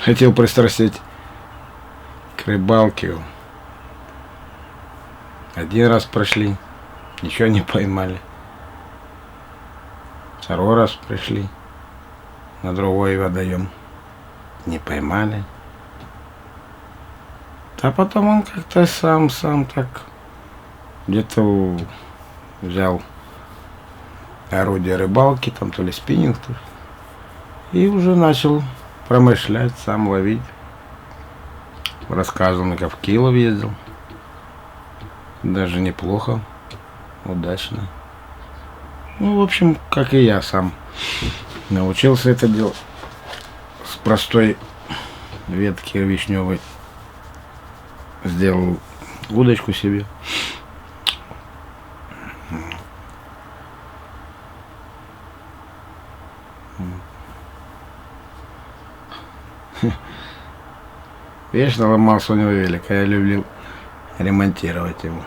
Хотел пристрастить к рыбалке. Один раз прошли, ничего не поймали. Второй раз пришли на другой водоем. Не поймали. А потом он как-то сам, сам так где-то взял орудие рыбалки, там то ли спиннинг, то ли- и уже начал промышлять, сам ловить. Рассказывал, как в Килов ездил. Даже неплохо, удачно. Ну, в общем, как и я сам научился это делать с простой ветки вишневой. Сделал удочку себе. Вечно ломался у него велик, а я люблю ремонтировать его.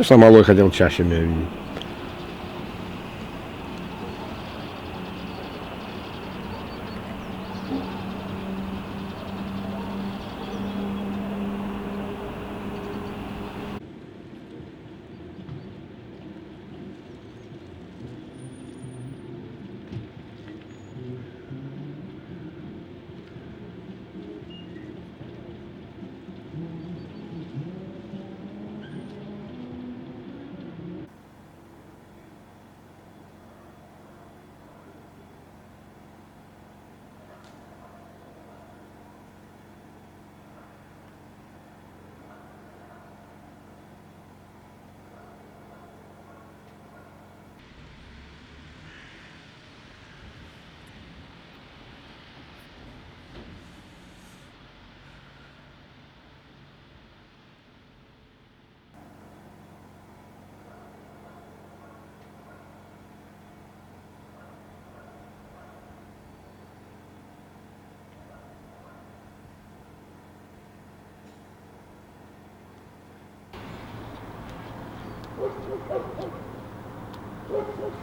Конечно, малой хотел чаще меня видеть.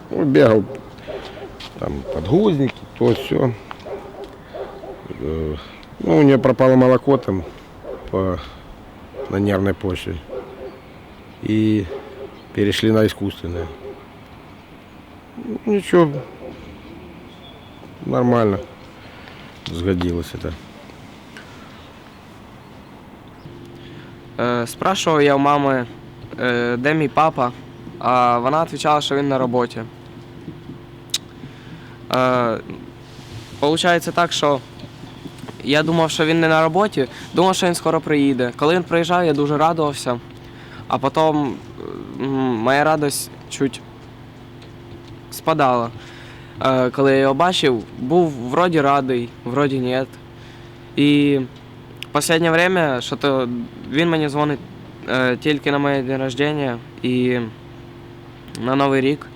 Ну, бегал там подгузники, то все. Ну, у нее пропало молоко там по, на нервной почве. И перешли на искусственное. Ничего, нормально сгодилось это. Е, спрашував я у мами, е, де мій папа, а вона відповідала, що він на роботі. Е, Получається так, що я думав, що він не на роботі, думав, що він скоро приїде. Коли він приїжджав, я дуже радувався, а потім е, моя радість чуть спадала. Е, Коли я його бачив, був вроді радий, вроді ні. І Последнее время що-то він мені дзвонить е, тільки на моє день рождення і на Новий рік.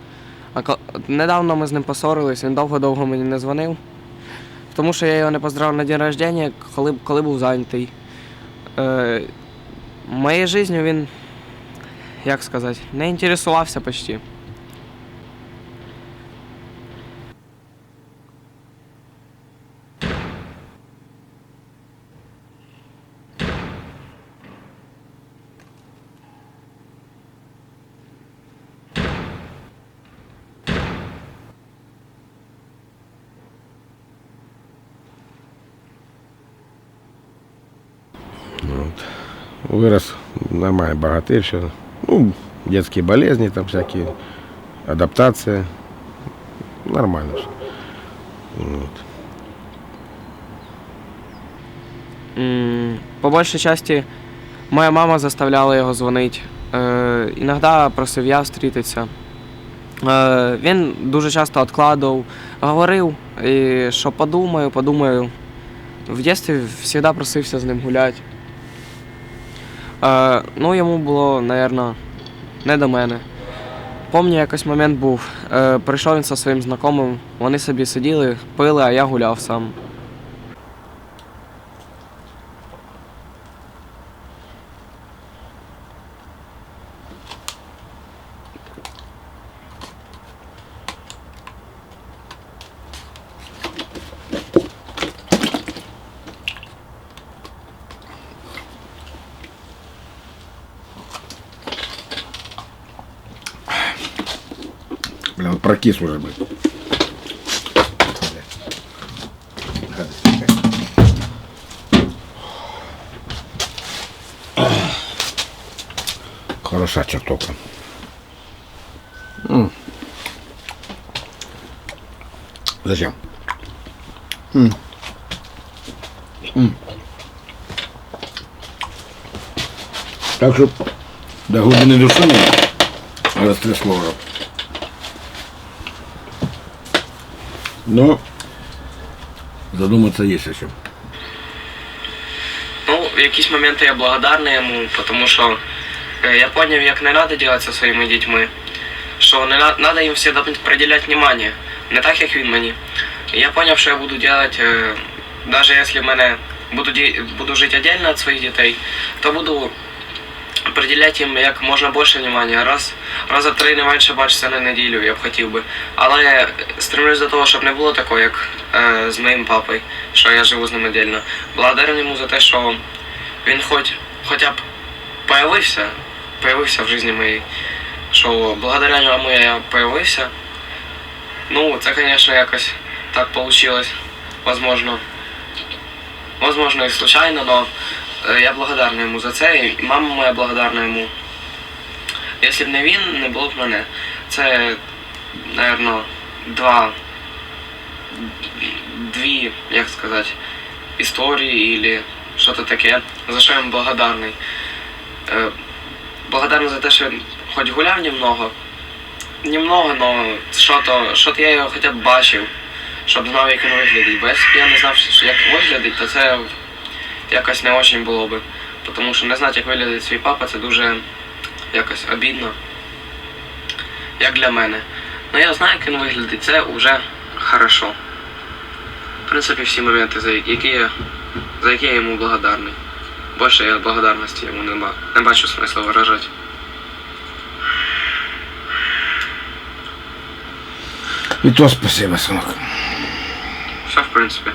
А недавно ми з ним поссорились, він довго-довго мені не дзвонив. Тому що я його не поздравив на день рождения, коли, коли був зайнятий. Е, моєю життю він, як сказати, не інтересувався почти. Нормально, богатырь, все. Ну, детские болезни там всякие, адаптация. Нормально все. Вот. М, По большей части моя мама заставляла його дзвонити. Е, іноді просив я зустрітися. Е, він дуже часто відкладував, говорив, що подумаю, подумаю. В дитинстві завжди просився з ним гуляти. Ну, йому було, мабуть, не до мене. Помню, якось момент був. Е, прийшов він зі своїм знайомим, вони собі сиділи, пили, а я гуляв сам. Прокис уже, блядь. Хороша чертовка. Зачем? Так что до глубины души не растрясло уже. Но задуматься есть о чем. Ну, в якісь моменти я благодарний йому, тому що е, я зрозумів, як не треба зі своїми дітьми. Що не треба їм завжди приділяти внимание, не так, як він мені. Я зрозумів, що я буду робити, навіть якщо в мене буду, буду жити віддільно від своїх дітей, то буду приділяти їм як можна більше внимання. Раз, раза три не менше бачитися на неділю, я б хотів би. Але стремлюсь до того, щоб не було такого, як е, з моїм папою, що я живу з ним віддільно. Благодарен йому за те, що він хоч, хоча б появився, появився в житті моїй. Що благодаря ньому я появився. Ну, це, звісно, якось так вийшло. Возможно. Возможно, і случайно, но е, я благодарний йому за це, і мама моя благодарна йому. Якщо б не він, не було б мене. Це, напевно, два. Дві, як сказати, історії или що-то таке, за що я благодарний. Е, благодарний за те, що хоч гуляв немного, немного, но що-то, що-то я його хоча б бачив, щоб знав, як він виглядить. Бо якщо б я не знав, як виглядить, то це якось не очень було би. Тому що не знати, як виглядить свій папа, це дуже якось обідно. Як для мене. Ну я знаю, як він виглядить, це вже хорошо. В принципі, всі моменти, за які я, за які я йому благодарний. Більше я благодарності йому не, ба- не бачу смисла виражати. И то спасибо, сынок. Все, в принципі.